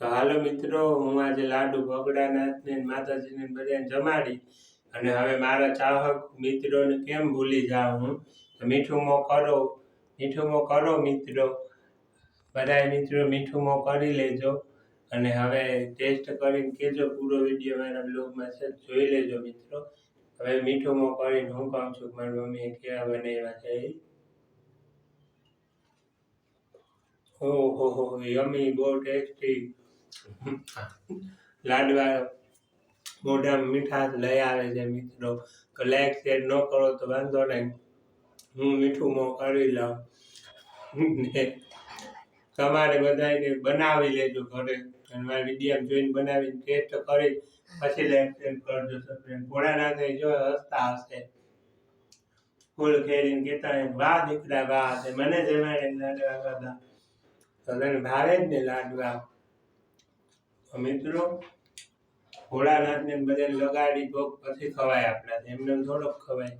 તો હાલો મિત્રો, હું આજે લાડુ ભગડાનાથને માતાજીને બધાને જમાડી અને હવે મારા ચાહક મિત્રોને કેમ ભૂલી જાઉં હું? તો મીઠું કરો મીઠું કરો મિત્રો. બધાય મિત્રો મીઠું કરી લેજો. અને હવે ટેસ્ટ કરીને કહેજો, પૂરો વીડિયો મારા બ્લોગમાં છે, જોઈ લેજો મિત્રો. હવે મીઠું કરીને હું કહું છું, મારી મમ્મીએ કેવા બનાવ્યા છે. ઓહો હો, યમી, બહુ ટેસ્ટી. લાડવા મોઢા મીઠાશ લઈ આવે છે મિત્રો. તો લાઈક શેર ન કરો તો વાંધો નહીં. હું મીઠું મોં કરી લઉં. તમારે બધાને બનાવી લેજો ઘરે. અને મારા વીડિયો જોઈને બનાવીને ટેસ્ટ કરી. પછી લાઈક શેર કરજો સબસ્ક્રાઈબ થઈ જો હસતા હશે. ફૂલ ખેરીને કહેતા હોય, વાહ દીકરા વાહ. મને જમાડે લાડવા બધા તો તને ભાવે જ ને લાડવા. મિત્રો ભોળાનાથને બધા લગાડી ભોગ પછી ખવાય આપણા એમને થોડોક ખવાય.